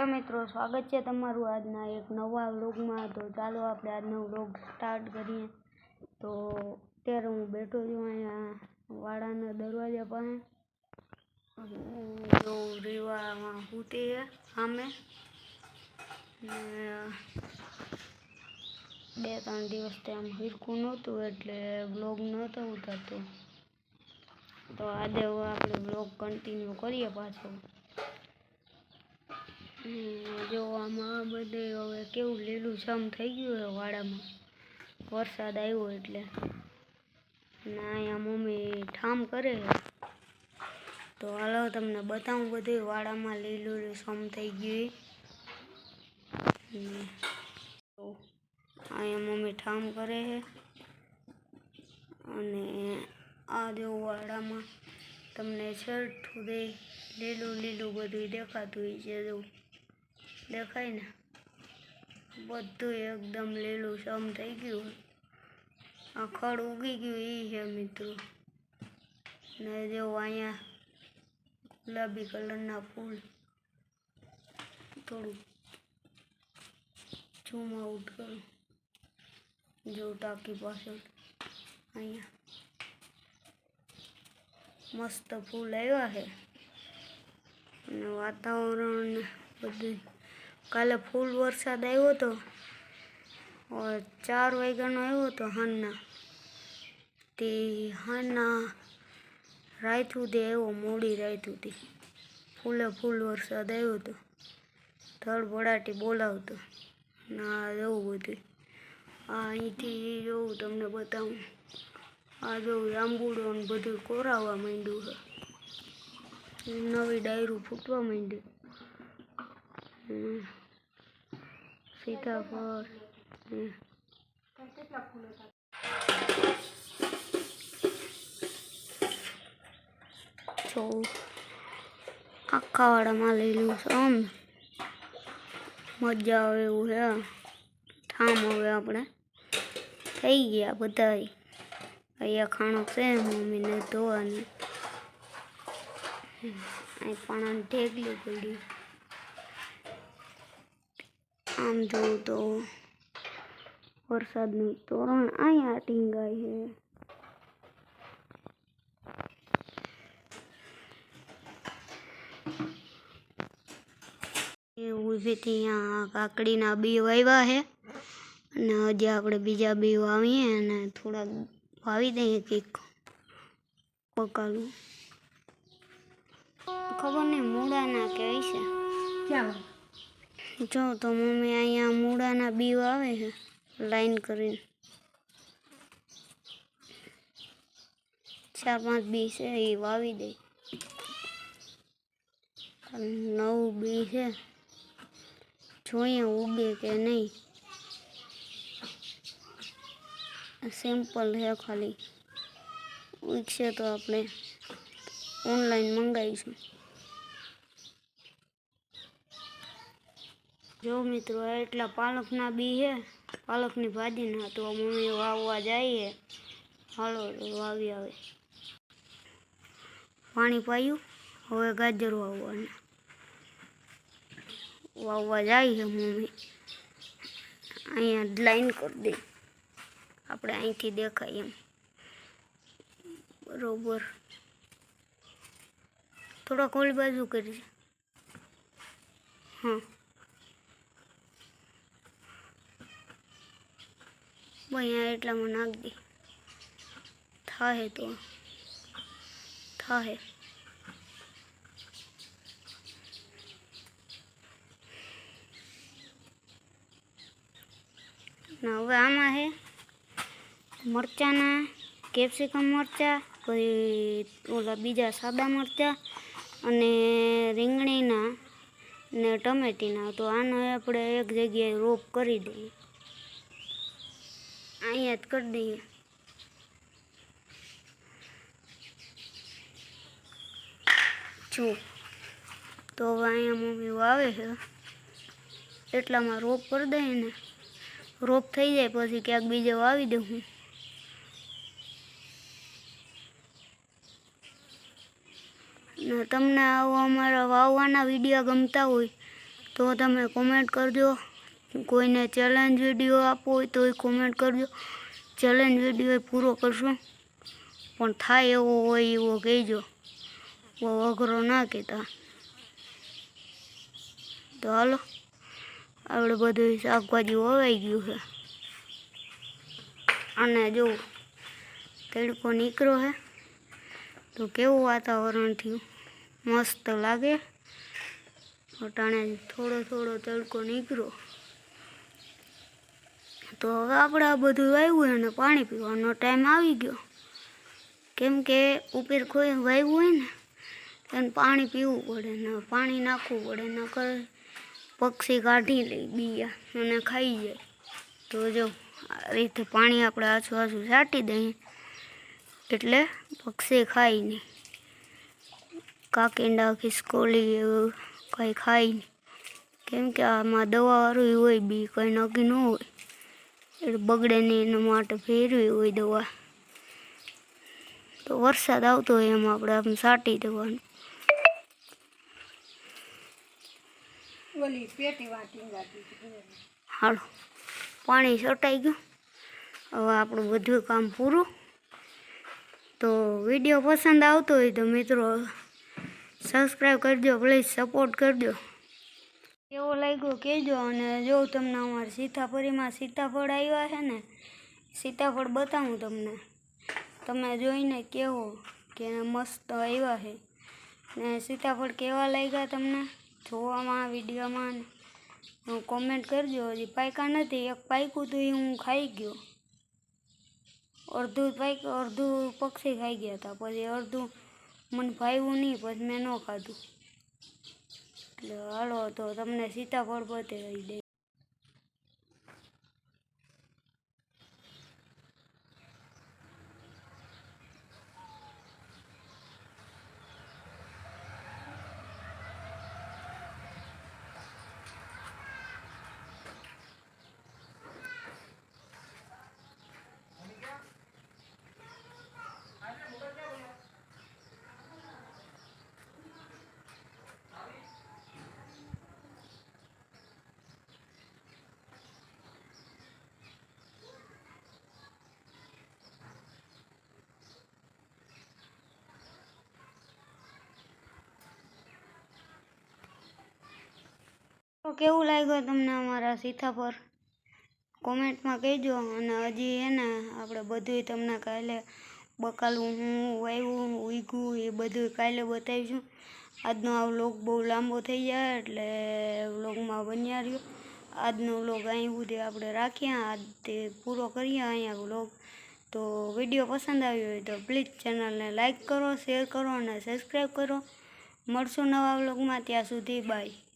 Hello મિત્રો, સ્વાગત છે તમારું આજના એક નવા વ્લોગમાં. તો ચાલો આપણે આજનો વ્લોગ સ્ટાર્ટ કરીએ. તો અત્યારે હું બેઠો છું અહીંયા વાડાના દરવાજા પાસે. જો રીવામાં છે સામે. બે ત્રણ દિવસથી આમ હિરકું નહોતું એટલે બ્લોગ નહોતો ઉતારતો. તો આજે આપણે બ્લોગ કન્ટિન્યુ કરીએ પાછો. જો આમાં બધે હવે કેવું લીલું છમ થઈ ગયું છે વાડામાં. વરસાદ આવ્યો એટલે. ના અહીંયા મમ્મી ઠામ કરે તો હાલો, તમને બતાવું બધું વાડામાં લીલું છમ થઈ ગયું અહીંયા મમ્મી ઠામ કરે છે. અને આ જો વાડામાં તમને છઠ્ઠું દે, લીલું લીલું બધું દેખાતું હોય છે, જો. દેખાય ને? બધું એકદમ લીલું સમ થઈ ગયું. આ ખડ ઉગી ગયું એ છે મિત્રો. ને જો અહીંયા ગુલાબી કલરના ફૂલ. થોડું ઝૂમ આઉટ કરું. જો ટાંકી પાછળ અહીંયા મસ્ત ફૂલ આવ્યા છે. અને વાતાવરણ બધું કાલે ફૂલ વરસાદ આવ્યો હતો. ચાર વાગ્યાનો આવ્યો હતો હાનના તે હાનના રાત સુધી આવ્યો, મોડી રાત સુધી. ફૂલે ફૂલ વરસાદ આવ્યો હતો. ધડબડાટી બોલાવતો. ના જવું બધું. આ અહીંથી જોઉં તમને બતાવું. આ જોઉં આંબુડો ને બધું કોરાવા માંડ્યું છે. નવી ડાયરું ફૂટવા માંડ્યું. હમ. સીતાફળ. જો આખા વાડામાં લીલું છે આમ મજા આવે એવું છે થામ હવે આપણે થઈ ગયા બધાય અહીંયા ખાણો છે મમ્મીને ધોવાની અહીં પણ ઢેગલી પડી આમ જોઉં તો વરસાદનું તોરણ અહીંયા ટીંગાય છે ઊભી અહીંયા કાકડીના બી વાવ્યા છે અને હજી આપણે બીજા બી વાવીએ અને થોડાક વાવી દઈએ કંઈક પકાલું ખબર નહીં મૂળાના કે છે ક્યાં જો તો મમ્મી અહીંયા મૂળાના બી વાવે છે લાઈન કરીને. ચાર પાંચ બી છે, એ વાવી દે. નવું બી છે. જોઈએ ઉગે કે નહીં. સિમ્પલ છે ખાલી. ઉગશે તો આપણે ઓનલાઈન મંગાવીશું. જો મિત્રો, એટલા પાલકના બી છે. પાલકની ભાજીના તો મમ્મી વાવવા જઈએ હાલો, વાવી આવે. પાણી પાયું, હવે ગાજર વાવવાના. વાવવા જાય છે મમ્મી. અહીંયા લાઈન કરી દે. આપણે અહીંથી દેખાય એમ. બરોબર. થોડાક ઓલી બાજુ કરી હા. અહીંયા એટલામાં નાખ દે. થાહે તો. થાહે. હવે આમાં છે મરચાંના, કેપ્સિકમ મરચાં, પછી ઓલા બીજા સાદા મરચાં અને રીંગણીના ને ટમેટીના. તો આનો આપણે એક જગ્યાએ રોપ કરી દઈએ. અહીંયા જ કરી દઈએ. જો, તો હવે અહીંયા મમ્મી વાવે છે, એટલામાં રોપ કરી દઈએ ને, રોપ થઈ જાય પછી ક્યાંક બીજે વાવી દઉં હું. ને તમને આવો અમારા વાવવાના વીડિયો ગમતા હોય તો તો તમે કોમેન્ટ કરજો. કોઈને ચેલેન્જ વીડિયો આપવો હોય તો એ કોમેન્ટ કરજો. ચેલેન્જ વીડિયો પૂરો કરશું. પણ થાય એવો હોય એવો કહેજો. બહુ અઘરો ના કહેતા. તો હાલો આપણે બધું શાકભાજી વવાઈ ગયું છે. અને જો તડકો નીકળ્યો છે, તો કેવું વાતાવરણ થયું? મસ્ત લાગે? અટાણે થોડો થોડો તડકો નીકળ્યો. તો હવે આપણે આ બધું વાવ્યું અને પાણી પીવાનો ટાઈમ આવી ગયો. કેમ કે ઉપર કોઈ વાવ્યું હોય ને એને પાણી પીવું પડે ને પાણી નાખવું પડે, નકર પક્ષી કાઢી લે બીયા અને ખાઈ જાય. તો જો, આ રીતે પાણી આપણે આછું આછું છાંટી દઈએ, એટલે પક્ષી ખાય નહીં. કાકીંડા ખિસકોલી એવું કંઈ ખાય નહીં. કેમ કે આમાં દવાવાળું હોય બી કંઈ નક્કી ન હોય. એટલે બગડે નહીં એના માટે ફેરવી હોય દવા. તો વરસાદ આવતો હોય એમાં આપણે આમ છાંટી દેવાનું. હાલો પાણી છટાઈ ગયું. હવે આપણું બધું કામ પૂરું. તો વીડિયો પસંદ આવતો હોય તો મિત્રો સબસ્ક્રાઈબ કરજો પ્લીઝ સપોર્ટ કરજો. કેવો લાગ્યો, કહેજો. અને જો તમને અમારે સીતાફળીમાં સીતાફળ આવ્યા છે ને, સીતાફળ બતાવું તમને. તમે જોઈને કહો કે મસ્ત આવ્યા છે. ને સીતાફળ કેવા લાગ્યા તમને? જોવામાં, વિડીયોમાં ને કોમેન્ટ કરજો. હજી પાયકા નથી. એક પાયકું તો એ હું ખાઈ ગયો. અડધું પાયક અડધું પક્ષી ખાઈ ગયા હતા. પછી અડધું મને ભાવ્યું નહીં, પછી મેં ન ખાધું. એટલે હાલો તો તમને સીતાફળ બતાવી દે તો કેવું લાગ્યું તમને અમારા સીતાફળ કોમેન્ટમાં કહેજો અને હજી એને આપણે બધુંય તમને કાલે બકાલું હું વાવ્યું ઉગ્યું એ બધું કાલે બતાવીશું. આજનો આ વ્લોગ બહુ લાંબો થઈ જાય એટલે વ્લોગમાં બન્યા રહ્યો. આજનો વ્લોગ અહીં સુધી આપણે રાખીએ આજ પૂરો કરીએ અહીંયા વ્લોગ. તો વીડિયો પસંદ આવ્યો હોય તો પ્લીઝ ચેનલને લાઈક કરો, શેર કરો અને સબસ્ક્રાઈબ કરો. મળશું નવા વ્લોગમાં, ત્યાં સુધી બાય.